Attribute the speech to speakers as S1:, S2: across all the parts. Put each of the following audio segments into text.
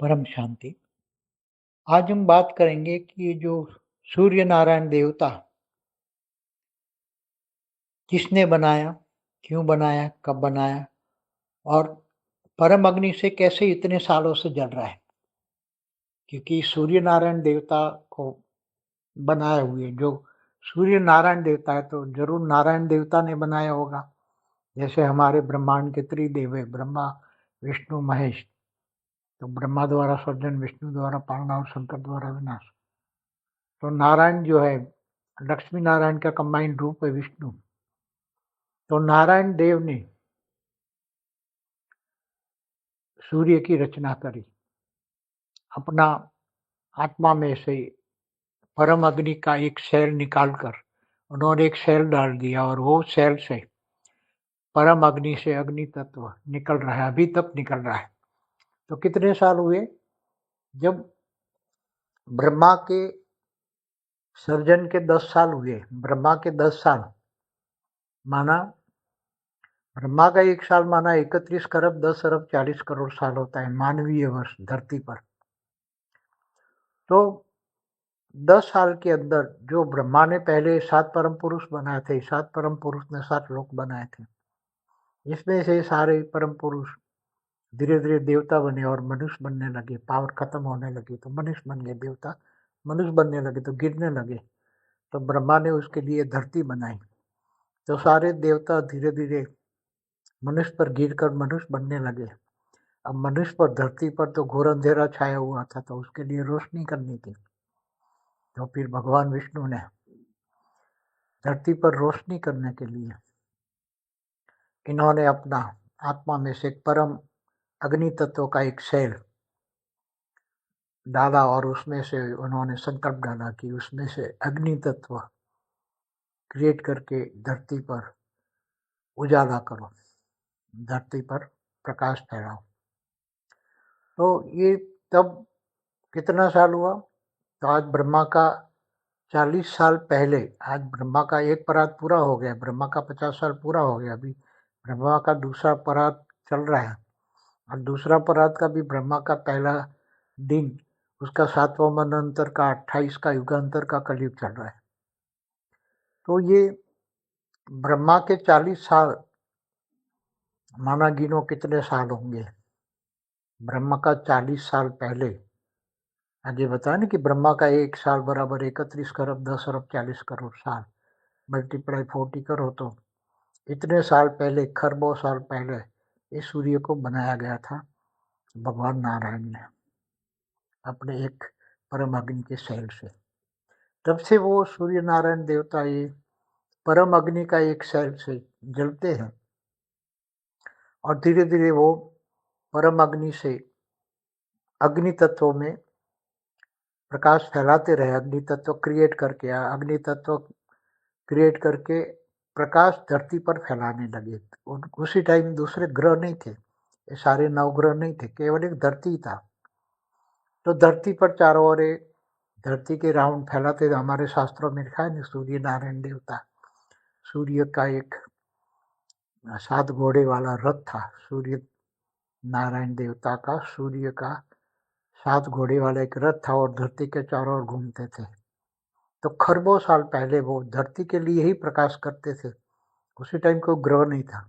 S1: परम शांति। आज हम बात करेंगे कि जो सूर्य नारायण देवता किसने बनाया, क्यों बनाया, कब बनाया और परम अग्नि से कैसे इतने सालों से जल रहा है? क्योंकि सूर्य नारायण देवता को बनाए हुए, जो सूर्य नारायण देवता है तो ज़रूर नारायण देवता ने बनाया होगा। जैसे हमारे ब्रह्मांड के त्रिदेव है, ब्रह्मा, विष्णु, महेश। तो ब्रह्मा द्वारा सर्जन विष्णु द्वारा पालना और शंकर द्वारा विनाश। तो नारायण जो है, लक्ष्मी नारायण का कंबाइंड रूप है विष्णु। तो नारायण देव ने सूर्य की रचना करी। अपना आत्मा में से परम अग्नि का एक सेल निकालकर उन्होंने एक सेल डाल दिया और वो सेल से परम अग्नि से अग्नि तत्व निकल रहा है, अभी तक निकल रहा है। तो कितने साल हुए? जब ब्रह्मा के सर्जन के दस साल हुए, ब्रह्मा के दस साल। माना, ब्रह्मा का एक साल माना इकतीस खरब दस अरब चालीस करोड़ साल होता है, मानवीय वर्ष, धरती पर। तो दस साल के अंदर जो ब्रह्मा ने पहले सात परम पुरुष बनाए थे, सात परम पुरुष ने सात लोक बनाए थे इसमें से सारे परम पुरुष धीरे धीरे देवता बने और मनुष्य बनने लगे, पावर खत्म होने लगी तो मनुष्य बन गए देवता। मनुष्य बनने लगे तो गिरने लगे। तो ब्रह्मा ने उसके लिए धरती बनाई। तो सारे देवता धीरे धीरे मनुष्य पर गिर कर मनुष्य बनने लगे। अब मनुष्य पर धरती पर तो घोर अंधेरा छाया हुआ था तो उसके लिए रोशनी करनी थी। तो फिर भगवान विष्णु ने धरती पर रोशनी करने के लिए इन्होंने अपना आत्मा में से परम अग्नि तत्व का एक सेल डाला और उसमें से उन्होंने संकल्प डाला कि उसमें से अग्नि तत्व क्रिएट करके धरती पर उजाला करो, धरती पर प्रकाश फैलाओ। तो ये तब कितना साल हुआ? तो आज ब्रह्मा का चालीस साल पहले, आज ब्रह्मा का एक परात पूरा हो गया, ब्रह्मा का पचास साल पूरा हो गया। अभी ब्रह्मा का दूसरा परात चल रहा है। और दूसरा परात का भी ब्रह्मा का पहला दिन, उसका सातवां मनंतर का अट्ठाईस का युगांतर का कलयुग चल रहा है। तो ये ब्रह्मा के चालीस साल माना गिनो कितने साल होंगे? ब्रह्मा का चालीस साल पहले। आगे बताया ना कि ब्रह्मा का एक साल बराबर इकतीस खरब दस अरब चालीस करोड़ साल मल्टीप्लाई फोर्टी करो तो इतने साल पहले, खरबों साल पहले इस सूर्य को बनाया गया था, भगवान नारायण ने, अपने एक परम अग्नि के शैल से। तब से वो सूर्य नारायण देवता ये परम अग्नि का एक शैल से जलते हैं। और धीरे धीरे वो परम अग्नि से अग्नि तत्वों में प्रकाश फैलाते रहे, अग्नि तत्व क्रिएट करके, अग्नि तत्व क्रिएट करके प्रकाश धरती पर फैलाने लगे। उसी टाइम दूसरे ग्रह नहीं थे। ये सारे नवग्रह नहीं थे, केवल एक धरती था। तो धरती पर चारों ओर धरती के राउंड फैलाते हमारे शास्त्रों में लिखा है ना, सूर्य नारायण देवता। सूर्य का एक सात घोड़े वाला रथ था। सूर्य नारायण देवता का, सूर्य का सात घोड़े वाला एक रथ था और धरती के चारों ओर घूमते थे। तो खरबों साल पहले वो धरती के लिए ही प्रकाश करते थे। उसी टाइम कोई ग्रह नहीं था।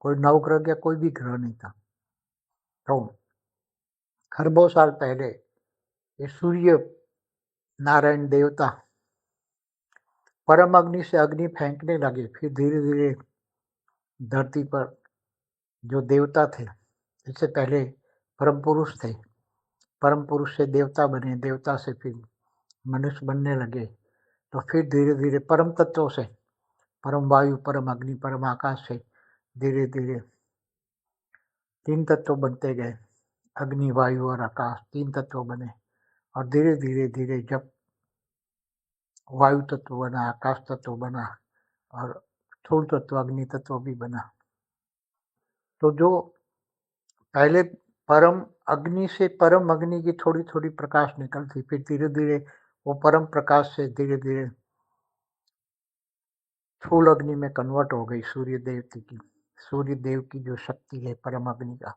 S1: कोई नवग्रह या कोई भी ग्रह नहीं था। तो खरबों साल पहले ये सूर्य नारायण देवता परम अग्नि से अग्नि फेंकने लगे। फिर धीरे धीरे धरती पर जो देवता थे, इससे पहले परम पुरुष थे। परम पुरुष से देवता बने। देवता से फिर मनुष्य बनने लगे तो फिर धीरे धीरे परम तत्वों से, परम वायु, परम अग्नि, परम आकाश से धीरे धीरे तीन तत्व बनते गए, अग्नि, वायु और आकाश तीन तत्व बने और धीरे धीरे धीरे जब वायु तत्व बना, आकाश तत्व बना और स्थूल तत्व, अग्नि तत्व भी बना तो जो पहले परम अग्नि से परम अग्नि की थोड़ी थोड़ी प्रकाश निकलती, फिर धीरे धीरे वो परम प्रकाश से धीरे धीरे स्थूल अग्नि में कन्वर्ट हो गई सूर्य देव की सूर्य देव की जो शक्ति है परम अग्नि का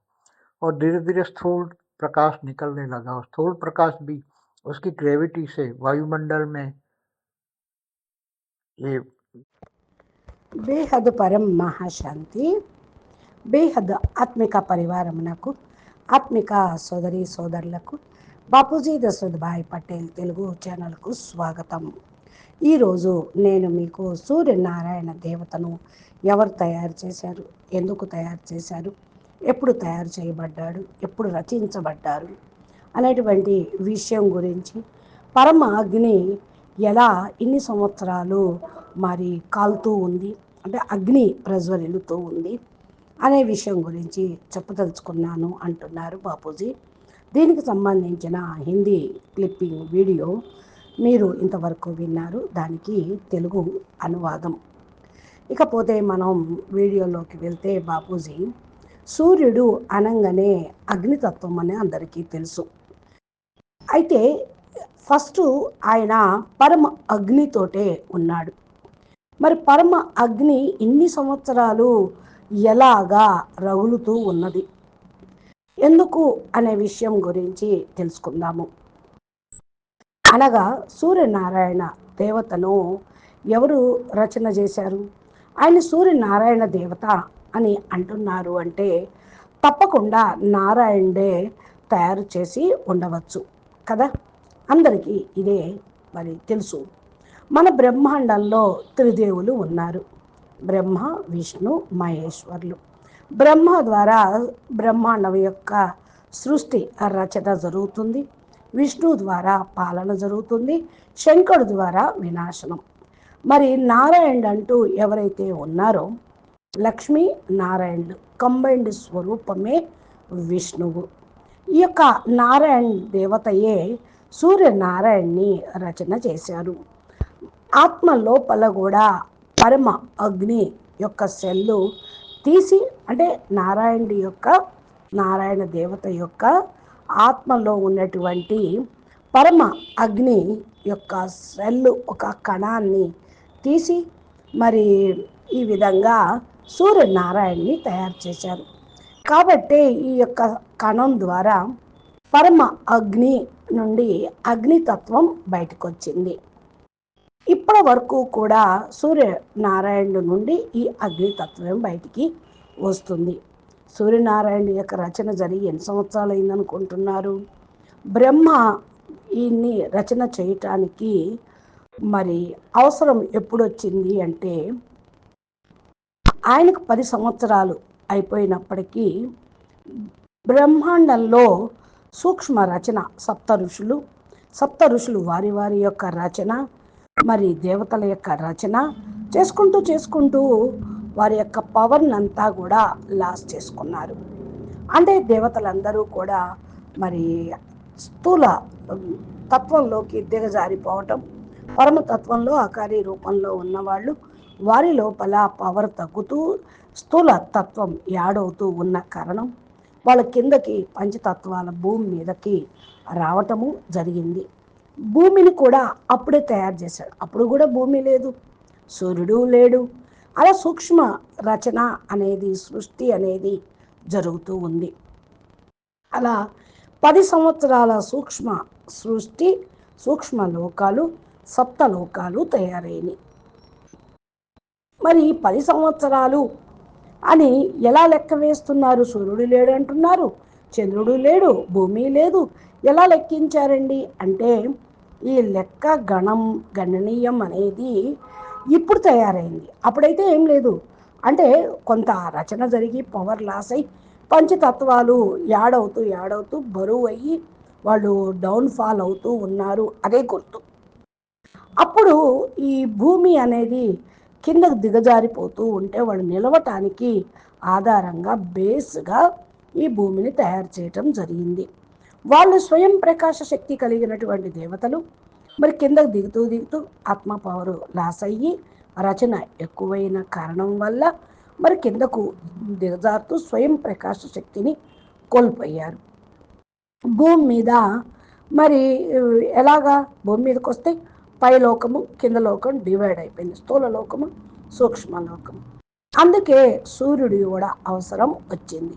S1: और धीरे धीरे स्थूल प्रकाश निकलने लगा और स्थूल प्रकाश भी उसकी ग्रेविटी से वायुमंडल में ये
S2: బేహద్ పరం మహాశాంతి బేహద్ ఆత్మిక పరివారమునకు ఆత్మిక సోదరి సోదరులకు బాపూజీ దశరథభాయ్ పటేల్ తెలుగు ఛానల్కు స్వాగతం. ఈరోజు నేను మీకు సూర్యనారాయణ దేవతను ఎవరు తయారు చేశారు ఎందుకు తయారు చేశారు ఎప్పుడు తయారు చేయబడ్డాడు ఎప్పుడు రచించబడ్డారు అనేటువంటి విషయం గురించి పరమ అగ్ని ఎలా ఇన్ని సంవత్సరాలు మరి కాలుతూ ఉంది అంటే అగ్ని ప్రజ్వరిల్లుతూ ఉంది అనే విషయం గురించి చెప్పదలుచుకున్నాను అంటున్నారు బాపూజీ. దీనికి సంబంధించిన హిందీ క్లిప్పింగ్ వీడియో మీరు ఇంతవరకు విన్నారు. దానికి తెలుగు అనువాదం. ఇకపోతే మనం వీడియోలోకి వెళ్తే బాపూజీ సూర్యుడు అనంగానే అగ్నితత్వం అని అందరికీ తెలుసు. అయితే ఫస్ట్ ఆయన పరమ అగ్నితోటే ఉన్నాడు. మరి పరమ అగ్ని ఇన్ని సంవత్సరాలు ఎలాగా రగులుతూ ఉన్నది? ఎందుకు అనే విషయం గురించి తెలుసుకుందాము. అనగా సూర్యనారాయణ దేవతను ఎవరు రచన చేశారు? ఆయన సూర్యనారాయణ దేవత అని అంటున్నారు అంటే తప్పకుండా నారాయణుడే తయారు చేసి ఉండవచ్చు కదా? అందరికీ ఇదే మరి తెలుసు. మన బ్రహ్మాండంలో త్రిదేవులు ఉన్నారు. బ్రహ్మ విష్ణు మహేశ్వర్లు. బ్రహ్మ ద్వారా బ్రహ్మాండం యొక్క సృష్టి రచన జరుగుతుంది. విష్ణు ద్వారా పాలన జరుగుతుంది. శంకరుడు ద్వారా వినాశనం. మరి నారాయణ అంటూ ఎవరైతే ఉన్నారో లక్ష్మీ నారాయణుడు కంబైన్డ్ స్వరూపమే విష్ణువు. ఈ యొక్క నారాయణ దేవతయే సూర్యనారాయణ్ణి రచన చేశారు. ఆత్మ లోపల కూడా పరమ అగ్ని యొక్క సెల్లు తీసి అంటే నారాయణుడి యొక్క నారాయణ దేవత యొక్క ఆత్మలో ఉన్నటువంటి పరమ అగ్ని యొక్క సెల్లు ఒక కణాన్ని తీసి మరి ఈ విధంగా సూర్యనారాయణని తయారు చేశారు. కాబట్టి ఈ యొక్క కణం ద్వారా పరమ అగ్ని నుండి అగ్నితత్వం బయటకు వచ్చింది ఇప్పటి వరకు కూడా సూర్యనారాయణుడు నుండి ఈ అగ్నితత్వం బయటికి వస్తుంది. సూర్యనారాయణుడు యొక్క రచన జరిగి ఎన్ని సంవత్సరాలు అయిందనుకుంటున్నారు? బ్రహ్మ ఈయన్ని రచన చేయటానికి మరి అవసరం ఎప్పుడు వచ్చింది అంటే ఆయనకు పది సంవత్సరాలు అయిపోయినప్పటికీ బ్రహ్మాండంలో సూక్ష్మ రచన సప్త ఋషులు సప్త ఋషులు వారి వారి యొక్క రచన మరి దేవతల యొక్క రచన చేసుకుంటూ చేసుకుంటూ వారి యొక్క పవర్ని అంతా కూడా లాస్ చేసుకున్నారు. అంటే దేవతలందరూ కూడా మరి స్థూల తత్వంలోకి దిగజారిపోవటం పరమతత్వంలో అకారి రూపంలో ఉన్నవాళ్ళు వారి లోపల పవర్ తగ్గుతూ స్థూల తత్వం యాడవుతూ ఉన్న కారణం వాళ్ళ కిందకి పంచతత్వాల భూమి మీదకి రావటము జరిగింది. భూమిని కూడా అప్పుడే తయారు చేశాడు. అప్పుడు కూడా భూమి లేదు సూర్యుడు లేడు. అలా సూక్ష్మ రచన అనేది సృష్టి అనేది జరుగుతూ ఉంది. అలా పది సంవత్సరాల సూక్ష్మ సృష్టి సూక్ష్మ లోకాలు సప్త లోకాలు తయారైనవి మరి పది సంవత్సరాలు అని ఎలా లెక్క వేస్తున్నారు? సూర్యుడు లేడు అంటున్నారు చంద్రుడు లేడు భూమి లేదు ఎలా లెక్కించారండి? అంటే ఈ లెక్క గణం గణనీయం అనేది ఇప్పుడు తయారైంది. అప్పుడైతే ఏం లేదు. అంటే కొంత రచన జరిగి పవర్ లాస్ అయ్యి పంచతత్వాలు యాడవుతూ యాడవుతూ బరువు అయ్యి వాళ్ళు డౌన్ఫాల్ అవుతూ ఉన్నారు అదే గుర్తు. అప్పుడు ఈ భూమి అనేది కిందకు దిగజారిపోతూ ఉంటే వాళ్ళు నిలవటానికి ఆధారంగా బేస్గా ఈ భూమిని తయారు చేయటం జరిగింది. వాళ్ళు స్వయం ప్రకాశ శక్తి కలిగినటువంటి దేవతలు. మరి కిందకు దిగుతూ దిగుతూ ఆత్మ పవరు లాస్ అయ్యి రచన ఎక్కువైన కారణం వల్ల మరి కిందకు దిగజారుతూ స్వయం ప్రకాశ శక్తిని కోల్పోయారు. భూమి మీద మరి ఎలాగా? భూమి మీదకి వస్తే పై లోకము కింద లోకం డివైడ్ అయిపోయింది. స్థూల లోకము సూక్ష్మ లోకము. అందుకే సూర్యుడు కూడా అవసరం వచ్చింది.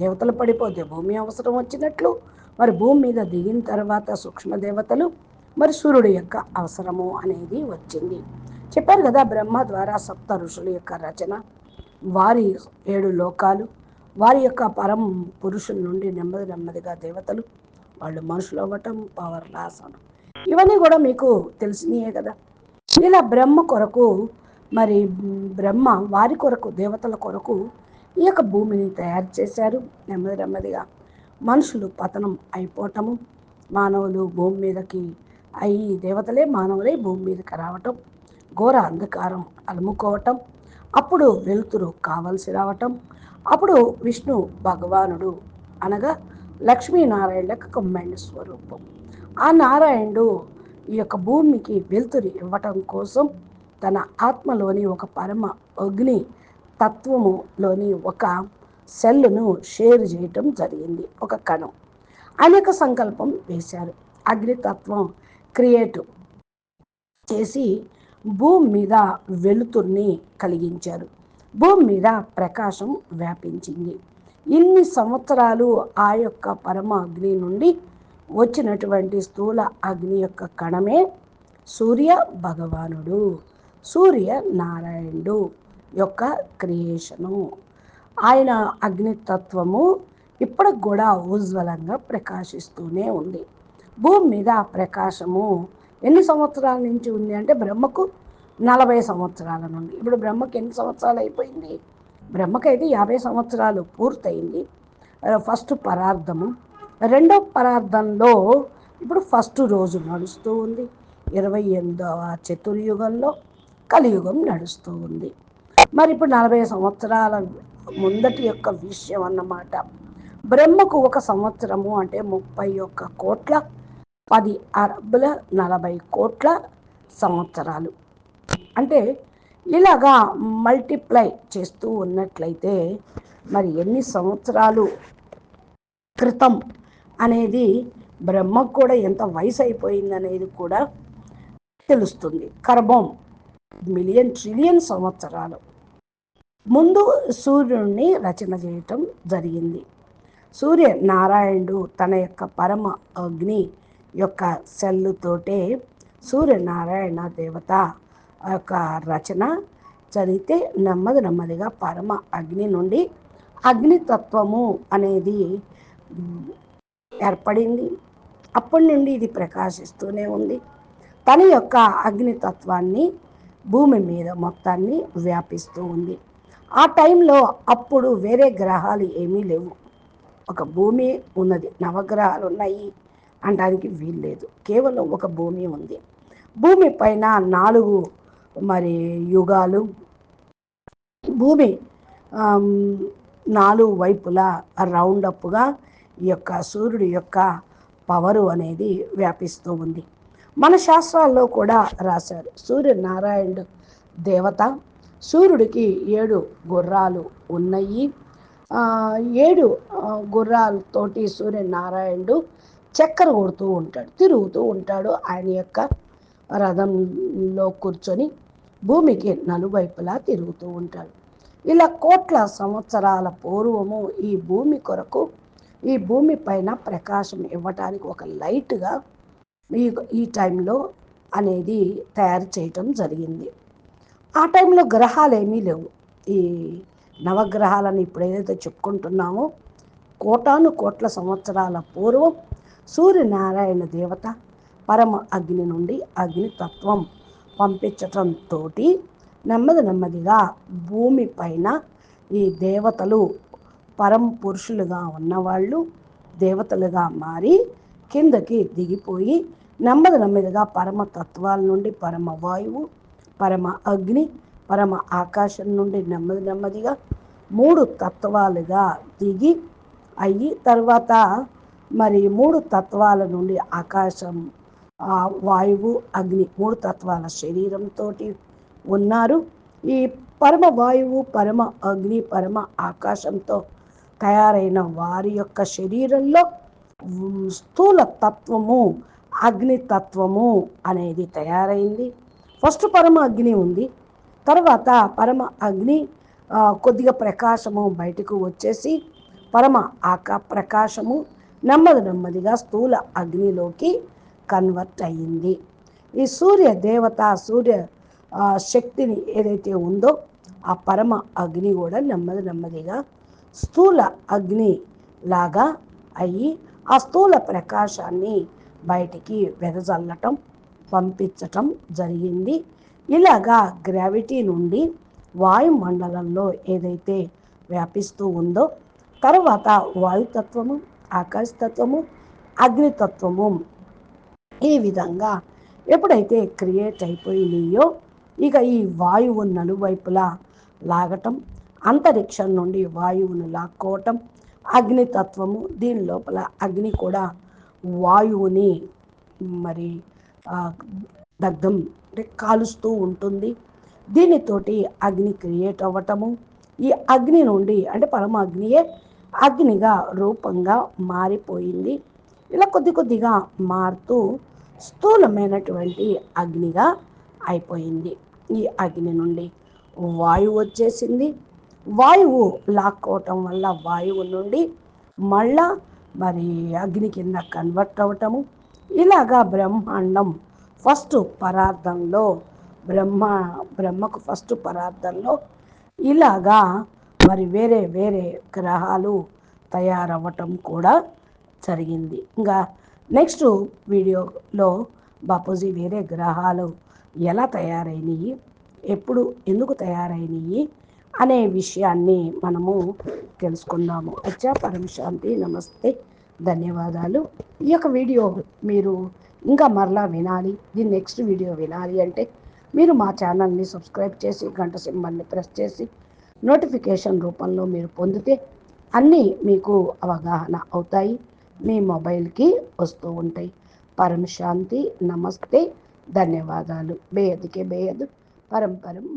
S2: దేవతలు పడిపోతే భూమి అవసరం వచ్చినట్లు మరి భూమి మీద దిగిన తర్వాత సూక్ష్మ దేవతలు మరి సూర్యుడు యొక్క అవసరము అనేది వచ్చింది. చెప్పారు కదా బ్రహ్మ ద్వారా సప్త ఋషుల యొక్క రచన. వారి ఏడు లోకాలు వారి యొక్క పరం పురుషుల నుండి నెమ్మది నెమ్మదిగా దేవతలు వాళ్ళు మనుషులు అవ్వటం పవర్ లాస్ అవడం ఇవన్నీ కూడా మీకు తెలిసినయే కదా. ఇలా బ్రహ్మ కొరకు మరి బ్రహ్మ వారి కొరకు దేవతల కొరకు ఈ యొక్క భూమిని తయారు చేశారు. నెమ్మది నెమ్మదిగా మనుషులు పతనం అయిపోవటము మానవులు భూమి మీదకి అయి దేవతలే మానవులే భూమి మీదకి రావటం. ఘోర అంధకారం అలుముకోవటం. అప్పుడు వెలుతురు కావలసి రావటం. అప్పుడు విష్ణు భగవానుడు అనగా లక్ష్మీనారాయణ యొక్క కమ్మైన స్వరూపం. ఆ నారాయణుడు ఈ యొక్క భూమికి వెలుతురు ఇవ్వటం కోసం తన ఆత్మలోని ఒక పరమ అగ్ని తత్వములోని ఒక సెల్ను షేర్ చేయటం జరిగింది. ఒక కణం. అనేక సంకల్పం వేశారు. అగ్నితత్వం క్రియేట్ చేసి భూమి మీద వెలుతుర్ని కలిగించారు. భూమి మీద ప్రకాశం వ్యాపించింది. ఇన్ని సంవత్సరాలు ఆ యొక్క పరమ అగ్ని నుండి వచ్చినటువంటి స్థూల అగ్ని యొక్క కణమే సూర్య భగవానుడు. సూర్య నారాయణుడు యొక్క క్రియేషను. ఆయన అగ్నితత్వము ఇప్పటికి కూడా ఉజ్వలంగా ప్రకాశిస్తూనే ఉంది. భూమి మీద ప్రకాశము ఎన్ని సంవత్సరాల నుంచి ఉంది అంటే బ్రహ్మకు నలభై సంవత్సరాల నుండి. ఇప్పుడు బ్రహ్మకి ఎన్ని సంవత్సరాలు అయిపోయింది? బ్రహ్మకైతే యాభై సంవత్సరాలు పూర్తయింది. ఫస్ట్ పరార్థము రెండో పరార్థంలో ఇప్పుడు ఫస్ట్ రోజు నడుస్తూ ఉంది. ఇరవై ఎనిమిదవ చతుర్యుగంలో కలియుగం నడుస్తూ ఉంది. మరి ఇప్పుడు నలభై సంవత్సరాల ముందటి యొక్క విషయం అన్నమాట. బ్రహ్మకు ఒక సంవత్సరము అంటే ముప్పై ఒక్క కోట్ల పది అరబుల నలభై కోట్ల సంవత్సరాలు. అంటే ఇలాగా మల్టిప్లై చేస్తూ ఉన్నట్లయితే మరి ఎన్ని సంవత్సరాలు క్రితం అనేది బ్రహ్మకు కూడా ఎంత వయసు అయిపోయింది అనేది కూడా తెలుస్తుంది. కర్బం మిలియన్ ట్రిలియన్ సంవత్సరాలు. ముందు సూర్యుడిని రచన చేయటం జరిగింది. సూర్య నారాయణుడు తన యొక్క పరమ అగ్ని యొక్క సెల్లుతోటే సూర్యనారాయణ దేవత యొక్క రచన చదివితే నెమ్మది నెమ్మదిగా పరమ అగ్ని నుండి అగ్నితత్వము అనేది ఏర్పడింది. అప్పటి నుండి ఇది ప్రకాశిస్తూనే ఉంది. తన యొక్క అగ్నితత్వాన్ని భూమి మీద మొత్తాన్ని వ్యాపిస్తూ ఉంది. ఆ టైంలో అప్పుడు వేరే గ్రహాలు ఏమీ లేవు. ఒక భూమి ఉన్నది. నవగ్రహాలు ఉన్నాయి అనడానికి వీల్లేదు కేవలం ఒక భూమి ఉంది. భూమి పైన నాలుగు మరి యుగాలు. భూమి నాలుగు వైపులా రౌండ్ అప్గా ఈ యొక్క సూర్యుడి యొక్క పవరు అనేది వ్యాపిస్తూ ఉంది. మన శాస్త్రాల్లో కూడా రాశారు. సూర్యనారాయణుడు దేవత సూర్యుడికి ఏడు గుర్రాలు ఉన్నాయి. ఏడు గుర్రాలతోటి సూర్యనారాయణుడు చక్కెర కొడుతూ ఉంటాడు తిరుగుతూ ఉంటాడు. ఆయన యొక్క రథంలో కూర్చొని భూమికి నలువైపులా తిరుగుతూ ఉంటాడు. ఇలా కోట్ల సంవత్సరాల పూర్వము ఈ భూమి కొరకు ఈ భూమి పైన ప్రకాశం ఇవ్వటానికి ఒక లైట్గా ఈ ఈ టైంలో అనేది తయారు చేయటం జరిగింది. ఆ టైంలో గ్రహాలు ఏమీ లేవు. ఈ నవగ్రహాలను ఇప్పుడు ఏదైతే చెప్పుకుంటున్నామో కోటాను కోట్ల సంవత్సరాల పూర్వం సూర్యనారాయణ దేవత పరమ అగ్ని నుండి అగ్ని తత్వం పంపించటంతో నెమ్మది నెమ్మదిగా భూమి పైన ఈ దేవతలు పరం పురుషులుగా ఉన్నవాళ్ళు దేవతలుగా మారి కిందకి దిగిపోయి నెమ్మది నెమ్మదిగా పరమ తత్వాల నుండి పరమ వాయువు పరమ అగ్ని పరమ ఆకాశం నుండి నెమ్మది నెమ్మదిగా మూడు తత్వాలుగా దిగి అయ్యి తర్వాత మరి మూడు తత్వాల నుండి ఆకాశం వాయువు అగ్ని మూడు తత్వాల శరీరంతో ఉన్నారు. ఈ పరమ వాయువు పరమ అగ్ని పరమ ఆకాశంతో తయారైన వారి యొక్క శరీరంలో స్థూల తత్వము అగ్నితత్వము అనేది తయారైంది. ఫస్ట్ పరమ అగ్ని ఉంది. తర్వాత పరమ అగ్ని కొద్దిగా ప్రకాశము బయటకు వచ్చేసి పరమ ఆక ప్రకాశము నెమ్మది నెమ్మదిగా స్థూల అగ్నిలోకి కన్వర్ట్ అయ్యింది. ఈ సూర్య దేవత సూర్య శక్తిని ఏదైతే ఉందో ఆ పరమ అగ్ని కూడా నెమ్మది నెమ్మదిగా స్థూల అగ్ని లాగా అయ్యి ఆ స్థూల ప్రకాశాన్ని బయటికి వెదజల్లటం పంపించటం జరిగింది. ఇలాగా గ్రావిటీ నుండి వాయుమండలంలో ఏదైతే వ్యాపిస్తూ ఉందో తర్వాత వాయుతత్వము ఆకాశతత్వము అగ్నితత్వము ఈ విధంగా ఎప్పుడైతే క్రియేట్ అయిపోయినాయో ఇక ఈ వాయువు నలువైపులా లాగటం అంతరిక్షం నుండి వాయువును లాక్కోవటం అగ్నితత్వము దీని లోపల అగ్ని కూడా వాయువుని మరి దగ్ధం అంటే కాలుస్తూ ఉంటుంది. దీనితోటి అగ్ని క్రియేట్ అవ్వటము. ఈ అగ్ని నుండి అంటే పరమ అగ్నియే అగ్నిగా రూపంగా మారిపోయింది. ఇలా కొద్ది కొద్దిగా మారుతూ స్థూలమైనటువంటి అగ్నిగా అయిపోయింది. ఈ అగ్ని నుండి వాయువు వచ్చేసింది. వాయువు లాక్కోవటం వల్ల వాయువు నుండి మళ్ళా మరి అగ్ని కింద కన్వర్ట్ అవ్వటము. ఇలాగా బ్రహ్మాండం ఫస్ట్ పరార్థంలో బ్రహ్మ బ్రహ్మకు ఫస్ట్ పరార్థంలో ఇలాగా మరి వేరే వేరే గ్రహాలు తయారవ్వటం కూడా జరిగింది. ఇంకా నెక్స్ట్ వీడియోలో బాపూజీ వేరే గ్రహాలు ఎలా తయారైనవి ఎప్పుడు ఎందుకు తయారైనవి అనే విషయాన్ని మనము తెలుసుకుందాము. అచ్చా పరమశాంతి నమస్తే. ధన్యవాదాలు. ఈ యొక్క వీడియో మీరు ఇంకా మరలా వినాలి దీని నెక్స్ట్ వీడియో వినాలి అంటే మీరు మా ఛానల్ని సబ్స్క్రైబ్ చేసి గంట సింబల్ని ప్రెస్ చేసి నోటిఫికేషన్ రూపంలో మీరు పొందితే అన్నీ మీకు అవగాహన అవుతాయి. మీ మొబైల్కి వస్తూ ఉంటాయి. పరం శాంతి నమస్తే ధన్యవాదాలు. బేయదికే బేయదు. పరం పరం